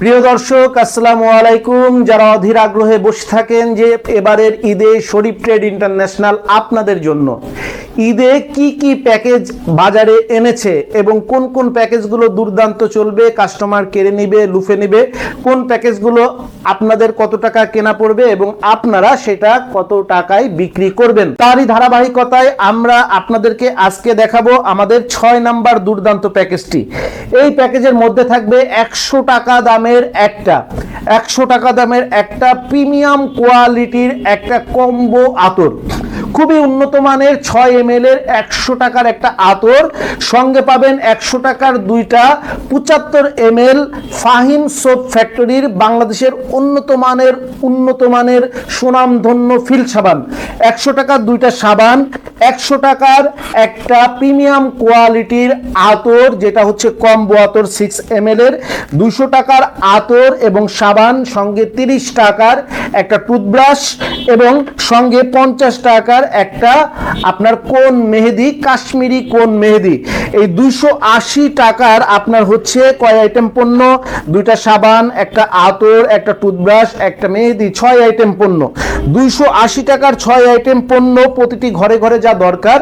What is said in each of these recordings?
প্রিয় দর্শক, আসসালামু আলাইকুম। যারা অধীর আগ্রহে বসে থাকেন যে এবারের ঈদে শরীফ ট্রেড ইন্টারন্যাশনাল আপনাদের জন্য ঈদে কি কি প্যাকেজ বাজারে এনেছে এবং কোন কোন প্যাকেজগুলো দুর্দান্ত চলবে কাস্টমার কেড়ে নিবে, লুফে নিবে, কোন প্যাকেজগুলো আপনাদের কত টাকা কেনা পড়বে এবং আপনারা সেটা কত টাকায় বিক্রি করবেন? তারই ধারাবাহিকতায় আমরা আপনাদেরকে আজকে দেখাবো আমাদের ছয় নাম্বার দুর্দান্ত প্যাকেজটি। এই প্যাকেজের মধ্যে থাকবে একশো টাকা দামের একটা। একশো টাকা দামের একটা প্রিমিয়াম কোয়ালিটির একটা কম্বো আতর। খুবই উন্নত মানের ছয় এম এর একশো টাকার একটা আতর। সঙ্গে পাবেন একশো টাকার দুইটা পঁচাত্তর এম এল ফাহিম সোপ ফ্যাক্টরির বাংলাদেশের উন্নত মানের উন্নত মানের সুনামধন্য ফিল সাবান। একশো টাকার দুইটা সাবান, একশো টাকার একটা প্রিমিয়াম কোয়ালিটির আতর, যেটা হচ্ছে কম্বো আতর সিক্স এম এর। দুশো টাকার আতর এবং সাবান সঙ্গে তিরিশ টাকার একটা টুথব্রাশ এবং সঙ্গে পঞ্চাশ টাকার একটা আপনার কোন মেহেদি, কাশ্মীরি কোন মেহেদি। এই দুশো আশি টাকার আপনার হচ্ছে কয় আইটেম পণ্য? দুইটা সাবান, একটা আতর, একটা টুথব্রাশ, একটা মেহেদি, ছয় আইটেম পণ্য। দুইশো আশি টাকার ছয় আইটেম পণ্য প্রতিটি ঘরে ঘরে যা দরকার।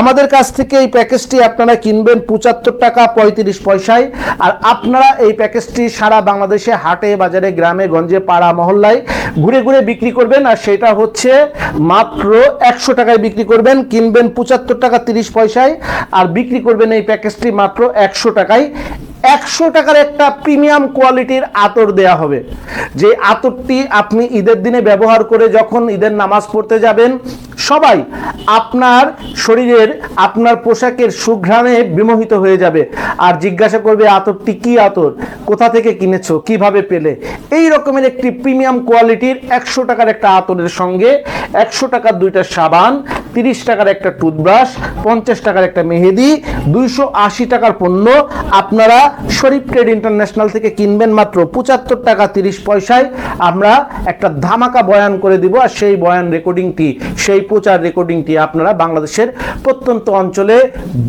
আমাদের কাছ থেকে এই প্যাকেজটি আপনারা কিনবেন পঁচাত্তর টাকা পঁয়ত্রিশ পয়সায়। আর আপনারা এই প্যাকেজটি সারা বাংলাদেশে হাটে, বাজারে, গ্রামে, গঞ্জে, পাড়া, মহল্লায় ঘুরে ঘুরে বিক্রি করবেন। আর সেটা হচ্ছে মাত্র একশো টাকায় বিক্রি করবেন। কিনবেন পঁচাত্তর টাকা তিরিশ পয়সায়। আর বিক্রি করবেন এই প্যাকেজটি মাত্র একশো টাকায়। একশো টাকার একটা প্রিমিয়াম কোয়ালিটির আতর দেয়া হবে। যে আতরটি আপনি ঈদের দিনে ব্যবহার করে যখন ঈদের নামাজ পড়তে যাবেন, সবাই আপনার শরীরের, আপনার পোশাকের সুঘ্রাণে বিমোহিত হয়ে যাবে। আর জিজ্ঞাসা করবে, আতরটি কি আতর? কোথা থেকে কিনেছো? কীভাবে পেলে? এই রকমের একটি প্রিমিয়াম কোয়ালিটির একশো টাকার একটা আতরের সঙ্গে একশো টাকার দুইটা সাবান তিরিশ টাকার একটা টুথব্রাশ, পঞ্চাশ টাকার একটা মেহেদি, দুইশো আশি টাকার পণ্য। আপনারা শরীফ ট্রেড ইন্টারন্যাশনাল থেকে কিনবেন মাত্র পঁচাত্তর টাকা তিরিশ পয়সায়। আমরা একটা ধামাকা বয়ান করে দিব আর সেই বয়ান রেকর্ডিংটি, সেই প্রচার রেকর্ডিংটি আপনারা বাংলাদেশের প্রত্যন্ত অঞ্চলে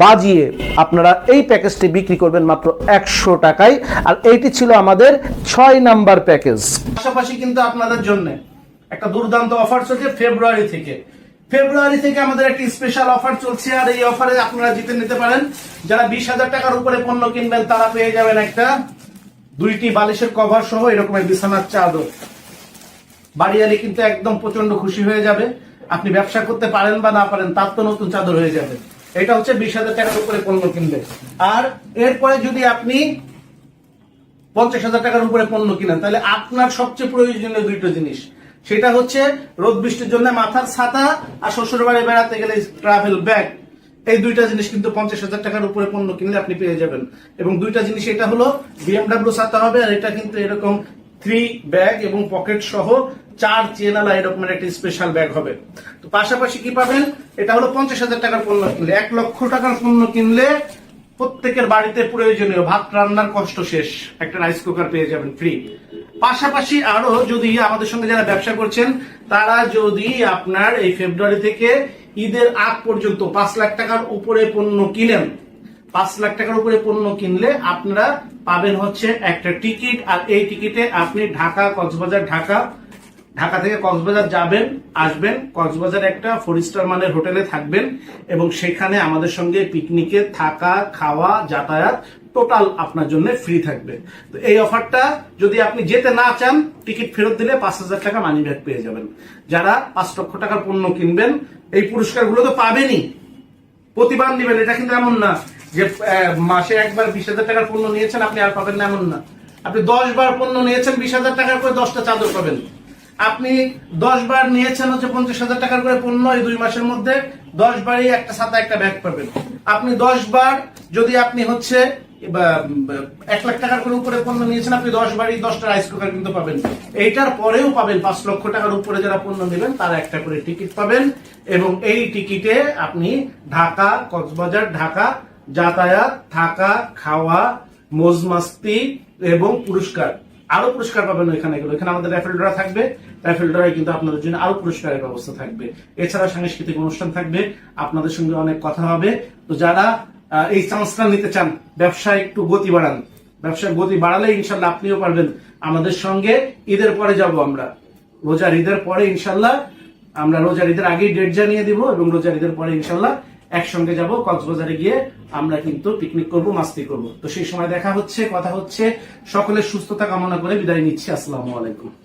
বাজিয়ে আপনারা এই প্যাকেজটি বিক্রি করবেন মাত্র একশো টাকায়। আর এইটি ছিল আমাদের ছয় নাম্বার প্যাকেজ। পাশাপাশি কিন্তু আপনাদের জন্য একটা দুর্দান্ত অফার চলছে ফেব্রুয়ারি থেকে। ফেব্রুয়ারি থেকে আমাদের একটি স্পেশাল অফার চলছে, আর এই অফারে আপনারা জিতে নিতে পারেন। যারা বিশ হাজার টাকার উপরে পণ্য কিনবেন, তারা পেয়ে যাবেন একটা দুইটি বালিশের কভার সহ এরকমের বিছানার চাদর। বাড়ি বাড়িয়ালি কিন্তু একদম প্রচণ্ড খুশি হয়ে যাবে। আপনি ব্যবসা করতে পারেন বা না পারেন, তার তো নতুন চাদর হয়ে যাবে। এটা হচ্ছে বিশ হাজার টাকার উপরে পণ্য কিনবে। আর এরপরে যদি আপনি পঞ্চাশ হাজার টাকার উপরে পণ্য কিনেন, তাহলে আপনার সবচেয়ে প্রয়োজনীয় দুইটো জিনিস। সেটা হচ্ছে রোদ বৃষ্টির জন্য মাথার ছাতা আর শ্বশুর বাড়ি বেড়াতে গেলে ট্রাভেল ব্যাগ এই দুইটা জিনিস কিন্তু পঞ্চাশ হাজার টাকার উপরে পণ্য কিনলে আপনি পেয়ে যাবেন। এবং দুইটা জিনিস, এটা হলো বিএমডাব্লিউ ছাতা হবে আর এটা কিন্তু এরকম থ্রি ব্যাগ এবং পকেট সহ চার চেনালা এরকমের একটি স্পেশাল ব্যাগ হবে। তো পাশাপাশি কি পাবেন? এটা হলো পঞ্চাশ হাজার টাকার পণ্য কিনলে। এক লক্ষ টাকার পণ্য কিনলে প্রত্যেকের বাড়িতে প্রয়োজনীয় ভাত রান্নার কষ্ট শেষ। একটা রাইস কুকার পেয়ে যাবেন ফ্রি পাশাপাশি আরও যদি আমাদের সঙ্গে যারা ব্যবসা করছেন, তারা যদি আপনার এই ফেব্রুয়ারি থেকে ঈদের আগ পর্যন্ত পাঁচ লাখ টাকার উপরে পণ্য কিনেন, পাঁচ লাখ টাকার উপরে পণ্য কিনলে আপনারা পাবেন হচ্ছে একটা টিকিট, আর এই টিকিটে আপনি ঢাকা, কক্সবাজার, ঢাকা ঢাকা থেকে কক্সবাজার যাবেন, আসবেন। কক্সবাজার একটা ফোর স্টার মানের হোটেলে থাকবেন এবং সেখানে আমাদের সঙ্গে পিকনিকে থাকা, খাওয়া, যাতায়াত টোটাল আপনার জন্য ফ্রি থাকবে। তো এই অফারটা যদি আপনি যেতে না চান টিকিট ফেরত দিলে পাঁচ হাজার টাকা মানি ব্যাগ পেয়ে যাবেন। যারা পাঁচ লক্ষ টাকার পণ্য কিনবেন, এই পুরস্কারগুলো তো পাবেনই। প্রতিবার নেবেন, এটা কিন্তু এমন না যে মাসে একবার বিশ হাজার টাকার পণ্য নিয়েছেন, আপনি আর পাবেন না, এমন না। আপনি দশ বার পণ্য নিয়েছেন, বিশ হাজার টাকার করে দশটা চাদর পাবেন। আপনি দশ বার নিয়েছেন হচ্ছে পঞ্চাশ হাজার টাকার করে পণ্য এই দুই মাসের মধ্যে, দশ বারই একটা ছাতা একটা ব্যাগ পাবেন। আপনি দশ বার যদি আপনি হচ্ছে এক লাখ টাকার করে উপরে পণ্য নিয়েছেন, আপনি দশ বারই দশটা রাইস কুকার কিন্তু পাবেন। এইটার পরেও পাবেন পাঁচ লক্ষ টাকার উপরে যারা পণ্য নেবেন, তারা একটা করে টিকিট পাবেন। এবং এই টিকিটে আপনি ঢাকা, কক্সবাজার, ঢাকা, যাতায়াত, থাকা, খাওয়া মোজ মাস্তি এবং পুরস্কার। আরও পুরস্কার পাবেন এগুলো এখানে আমাদের র্যাফেল থাকবে। র্যাফেল ড্রায় কিন্তু আপনাদের জন্য আরও পুরস্কারের ব্যবস্থা থাকবে। এছাড়া সাংস্কৃতিক অনুষ্ঠান থাকবে। আপনাদের সঙ্গে অনেক কথা হবে। তো যারা এই চান্সটা নিতে চান, ব্যবসায় একটু গতি বাড়ান। ব্যবসার গতি বাড়ালে ইনশাল্লাহ আপনিও পারবেন। আমাদের সঙ্গে ঈদের পরে যাব আমরা। রোজার ঈদের পরে ইনশাল্লাহ আমরা রোজার ঈদের আগেই ডেট জানিয়ে দিব এবং রোজার ঈদের পরে ইনশাল্লাহ একসঙ্গে যাব কক্সবাজারে গিয়ে আমরা কিন্তু পিকনিক করব, মাস্তি করব। তো সেই সময় দেখা হচ্ছে, কথা হচ্ছে। সকলের সুস্থতা কামনা করে বিদায় নিচ্ছি। আসসালামু আলাইকুম।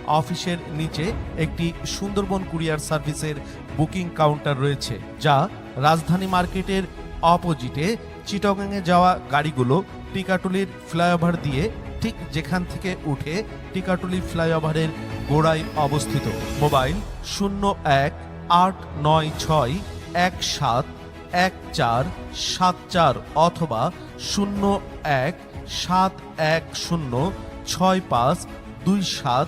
অফিসের নিচে একটি সুন্দরবন কুরিয়ার সার্ভিসের বুকিং কাউন্টার রয়েছে, যা রাজধানী মার্কেটের অপোজিটে চিটগাংয়ে যাওয়া গাড়িগুলো টিকাটুলির ফ্লাইওভার দিয়ে ঠিক যেখান থেকে উঠে টিকাটুলি ফ্লাইওভারের গোড়ায় অবস্থিত। মোবাইল শূন্য এক আট নয় ছয় এক সাত এক চার সাত চার অথবা শূন্য এক সাত এক শূন্য ছয় পাঁচ দুই সাত